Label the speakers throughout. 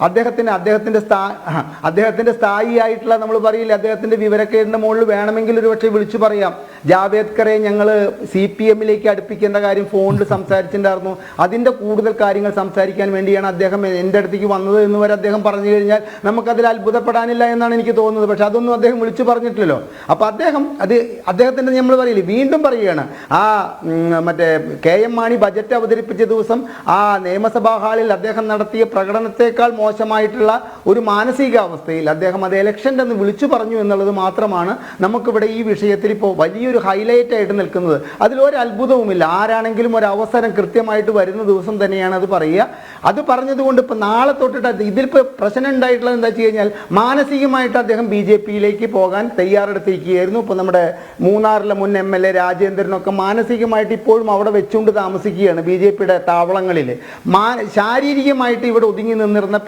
Speaker 1: അദ്ദേഹത്തിന് അദ്ദേഹത്തിന്റെ സ്ഥാ അദ്ദേഹത്തിന്റെ സ്ഥായിയായിട്ടുള്ള നമ്മൾ പറയില്ല അദ്ദേഹത്തിന്റെ വിവരക്കേടിന്റെ മുകളിൽ വേണമെങ്കിൽ ഒരു പക്ഷേ വിളിച്ചു പറയാം. ജാവേദ്കറെ ഞങ്ങൾ സി പി എമ്മിലേക്ക് അടുപ്പിക്കേണ്ട കാര്യം ഫോണിൽ സംസാരിച്ചിട്ടുണ്ടായിരുന്നു. അതിന്റെ കൂടുതൽ കാര്യങ്ങൾ സംസാരിക്കാൻ വേണ്ടിയാണ് അദ്ദേഹം എന്റെ അടുത്തേക്ക് വന്നത് എന്ന് വരെ അദ്ദേഹം പറഞ്ഞു കഴിഞ്ഞാൽ നമുക്കതിൽ അത്ഭുതപ്പെടാനില്ല എന്നാണ് എനിക്ക് തോന്നുന്നത്. പക്ഷെ അതൊന്നും അദ്ദേഹം വിളിച്ചു പറഞ്ഞിട്ടില്ലല്ലോ. അപ്പോൾ അദ്ദേഹം അത് അദ്ദേഹത്തിന്റെ നമ്മൾ പറയില്ല വീണ്ടും പറയുകയാണ് ആ മറ്റേ കെ എം മാണി ബജറ്റ് അവതരിപ്പിച്ച ദിവസം ആ നിയമസഭാ ഹാളിൽ അദ്ദേഹം നടത്തിയ പ്രകടനത്തെക്കാൾ മോശമായിട്ടുള്ള ഒരു മാനസികാവസ്ഥയിൽ അദ്ദേഹം അത് ഇലക്ഷന്റെ എന്ന് വിളിച്ചു പറഞ്ഞു എന്നുള്ളത് മാത്രമാണ് നമുക്കിവിടെ ഈ വിഷയത്തിൽ ഇപ്പോൾ വലിയൊരു ഹൈലൈറ്റ് ആയിട്ട് നിൽക്കുന്നത്. അതിലൊരു അത്ഭുതവുമില്ല. ആരാണെങ്കിലും ഒരു അവസരം കൃത്യമായിട്ട് വരുന്ന ദിവസം തന്നെയാണ് അത് പറയുക. അത് പറഞ്ഞതുകൊണ്ട് ഇപ്പം നാളെ തൊട്ടിട്ട് ഇതിലിപ്പോൾ പ്രശ്നം ഉണ്ടായിട്ടുള്ളത് എന്താ വെച്ച് കഴിഞ്ഞാൽ മാനസികമായിട്ട് അദ്ദേഹം ബി ജെ പിയിലേക്ക് പോകാൻ തയ്യാറെടുത്തിരിക്കുകയായിരുന്നു. ഇപ്പോൾ നമ്മുടെ മൂന്നാറിലെ മുൻ എം എൽ എ രാജേന്ദ്രനൊക്കെ മാനസികമായിട്ട് ഇപ്പോഴും അവിടെ വെച്ചുകൊണ്ട് താമസിക്കുകയാണ് ബി ജെ പിയുടെ താവളങ്ങളിൽ. മാ ശാരീരികമായിട്ട് ഇവിടെ ഒതുങ്ങി നിന്നിരുന്ന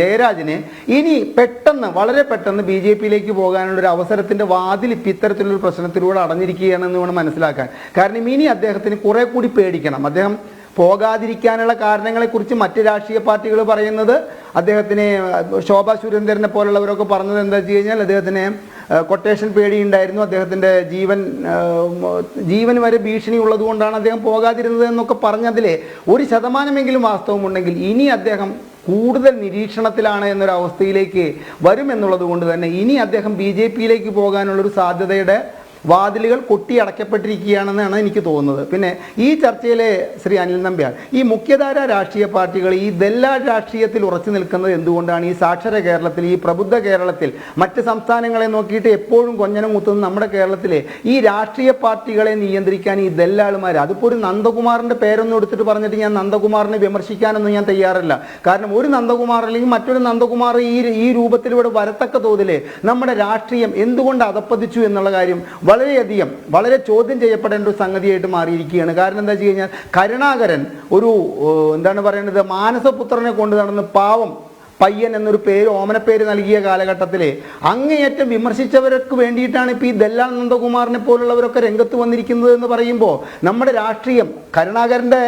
Speaker 1: ജയരാജന് ഇനി പെട്ടെന്ന് വളരെ പെട്ടെന്ന് ബി ജെ പിയിലേക്ക് പോകാനുള്ള ഒരു അവസരത്തിന്റെ വാതിൽ ഇപ്പം ഇത്തരത്തിലുള്ള പ്രശ്നത്തിലൂടെ അടഞ്ഞിരിക്കുകയാണെന്ന് വേണം മനസ്സിലാക്കാൻ. കാരണം ഇനി അദ്ദേഹത്തിന് കുറെ കൂടി പേടിക്കണം. അദ്ദേഹം പോകാതിരിക്കാനുള്ള കാരണങ്ങളെക്കുറിച്ച് മറ്റ് രാഷ്ട്രീയ പാർട്ടികൾ പറയുന്നത് അദ്ദേഹത്തിന് ശോഭാ സുരേന്ദ്രനെ പോലുള്ളവരൊക്കെ പറഞ്ഞത് എന്താ വെച്ച് കഴിഞ്ഞാൽ അദ്ദേഹത്തിന് കൊട്ടേഷൻ പേടിയുണ്ടായിരുന്നു. അദ്ദേഹത്തിന്റെ ജീവൻ ജീവൻ വരെ ഭീഷണി ഉള്ളതുകൊണ്ടാണ് അദ്ദേഹം പോകാതിരുന്നത് എന്നൊക്കെ പറഞ്ഞതിലെ ഒരു ശതമാനമെങ്കിലും വാസ്തവമുണ്ടെങ്കിൽ ഇനി അദ്ദേഹം കൂടുതൽ നിരീക്ഷണത്തിലാണ് എന്നൊരു അവസ്ഥയിലേക്ക് വരും കൊണ്ട് തന്നെ ഇനി അദ്ദേഹം ബി ജെ പിയിലേക്ക് പോകാനുള്ളൊരു സാധ്യതയുടെ വാതിലുകൾ കൊട്ടിയടക്കപ്പെട്ടിരിക്കുകയാണെന്നാണ് എനിക്ക് തോന്നുന്നത്. പിന്നെ ഈ ചർച്ചയിലെ ശ്രീ അനിൽ നമ്പ്യാർ ഈ മുഖ്യധാര രാഷ്ട്രീയ പാർട്ടികൾ ഈ ദല്ലാ രാഷ്ട്രീയത്തിൽ ഉറച്ചു നിൽക്കുന്നത് എന്തുകൊണ്ടാണ്? ഈ സാക്ഷര കേരളത്തിൽ ഈ പ്രബുദ്ധ കേരളത്തിൽ മറ്റ് സംസ്ഥാനങ്ങളെ നോക്കിയിട്ട് എപ്പോഴും കൊഞ്ഞനം കുത്തുന്ന നമ്മുടെ കേരളത്തിലെ ഈ രാഷ്ട്രീയ പാർട്ടികളെ നിയന്ത്രിക്കാൻ ഈ ദല്ലാളുമാർ അതിപ്പോൾ ഒരു നന്ദകുമാറിന്റെ പേരൊന്നും എടുത്തിട്ട് പറഞ്ഞിട്ട് ഞാൻ നന്ദകുമാറിനെ വിമർശിക്കാനൊന്നും ഞാൻ തയ്യാറല്ല. കാരണം ഒരു നന്ദകുമാർ അല്ലെങ്കിൽ മറ്റൊരു നന്ദകുമാർ ഈ ഈ രൂപത്തിലൂടെ വരത്തക്ക തോതിൽ നമ്മുടെ രാഷ്ട്രീയം എന്തുകൊണ്ട് അതപ്പതിച്ചു എന്നുള്ള കാര്യം വളരെയധികം വളരെ ചോദ്യം ചെയ്യപ്പെടേണ്ട ഒരു സംഗതിയായിട്ട് മാറിയിരിക്കുകയാണ്. കാരണം എന്താ വെച്ച് കഴിഞ്ഞാൽ കരുണാകരൻ ഒരു എന്താണ് പറയുന്നത് മാനസപുത്രനെ കൊണ്ട് നടന്ന് പാവം പയ്യൻ എന്നൊരു പേര് ഓമനപ്പേര് നൽകിയ കാലഘട്ടത്തിൽ അങ്ങേയറ്റം വിമർശിച്ചവർക്ക് വേണ്ടിയിട്ടാണ് ഇപ്പോൾ ഈ ദല്ലാൽ നന്ദകുമാറിനെ പോലുള്ളവരൊക്കെ രംഗത്ത് വന്നിരിക്കുന്നത് എന്ന് പറയുമ്പോൾ നമ്മുടെ രാഷ്ട്രീയം കരുണാകരന്റെ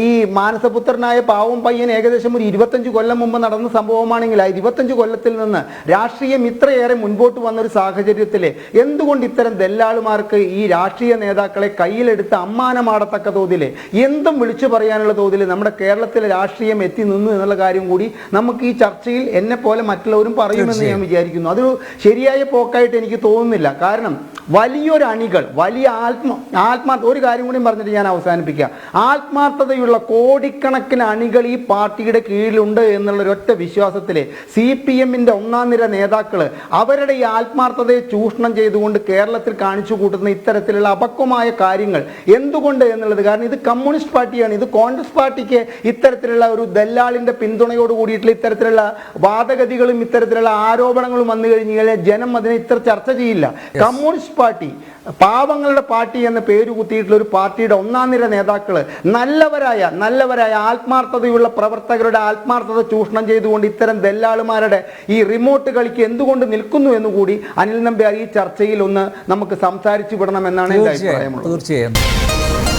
Speaker 1: ഈ മാനസപുത്രനായ പാവം പയ്യൻ ഏകദേശം ഒരു ഇരുപത്തഞ്ച് കൊല്ലം മുമ്പ് നടന്ന സംഭവമാണെങ്കിൽ ആ ഇരുപത്തഞ്ച് കൊല്ലത്തിൽ നിന്ന് രാഷ്ട്രീയം ഇത്രയേറെ മുൻപോട്ട് വന്നൊരു സാഹചര്യത്തിൽ എന്തുകൊണ്ട് ഇത്തരം ദല്ലാളുമാർക്ക് ഈ രാഷ്ട്രീയ നേതാക്കളെ കയ്യിലെടുത്ത് അമ്മാനമാടത്തക്ക തോതിൽ എന്തും വിളിച്ചു പറയാനുള്ള തോതിൽ നമ്മുടെ കേരളത്തിലെ രാഷ്ട്രീയം എത്തി നിന്നു എന്നുള്ള കാര്യം കൂടി നമുക്ക് ഈ ചർച്ചയിൽ എന്നെ പോലെ മറ്റുള്ളവരും പറയുമെന്ന് ഞാൻ വിചാരിക്കുന്നു. അതൊരു ശരിയായ പോക്കായിട്ട് എനിക്ക് തോന്നുന്നില്ല. കാരണം വലിയൊരു അണികൾ വലിയ ആത്മ ആത്മാ ഒരു കാര്യം കൂടി പറഞ്ഞിട്ട് ഞാൻ അവസാനിപ്പിക്കാം. ആത്മാർത്ഥതയുള്ള കോടിക്കണക്കിന് അണികൾ ഈ പാർട്ടിയുടെ കീഴിലുണ്ട് എന്നുള്ള ഒറ്റ വിശ്വാസത്തിൽ സി പി എമ്മിന്റെ ഒന്നാം നിര നേതാക്കൾ അവരുടെ ഈ ആത്മാർത്ഥതയെ ചൂഷണം ചെയ്തുകൊണ്ട് കേരളത്തിൽ കാണിച്ചു കൂട്ടുന്ന ഇത്തരത്തിലുള്ള അപക്വമായ കാര്യങ്ങൾ എന്തുകൊണ്ട് എന്നുള്ളത്. കാരണം ഇത് കമ്മ്യൂണിസ്റ്റ് പാർട്ടിയാണ്. ഇത് കോൺഗ്രസ് പാർട്ടിക്ക് ഇത്തരത്തിലുള്ള ഒരു ദല്ലാളിന്റെ പിന്തുണയോട് കൂടിയിട്ടുള്ള ഇത്തരത്തിലുള്ള വാദഗതികളും ഇത്തരത്തിലുള്ള ആരോപണങ്ങളും വന്നു കഴിഞ്ഞു കഴിഞ്ഞാൽ ജനം അതിനെ ഇത്ര ചർച്ച ചെയ്യില്ല. കമ്മ്യൂണിസ്റ്റ് പാർട്ടി പാവങ്ങളുടെ പാർട്ടി എന്ന പേര് കുത്തിയിട്ടുള്ള ഒരു പാർട്ടിയുടെ ഒന്നാം നിര നേതാക്കൾ നല്ലവരായ നല്ലവരായ ആത്മാർത്ഥതയുള്ള പ്രവർത്തകരുടെ ആത്മാർത്ഥത ചൂഷണം ചെയ്തുകൊണ്ട് ഇത്തരം ദല്ലാളുമാരുടെ ഈ റിമോട്ട് കളിക്ക് എന്തുകൊണ്ട് നിൽക്കുന്നു എന്നുകൂടി അനിൽ നമ്പ്യാർ ഈ ചർച്ചയിൽ ഒന്ന് നമുക്ക് സംസാരിച്ചു വിടണമെന്നാണ്
Speaker 2: എന്റെ
Speaker 1: അഭിപ്രായമുള്ളത്.
Speaker 2: തീർച്ചയായും.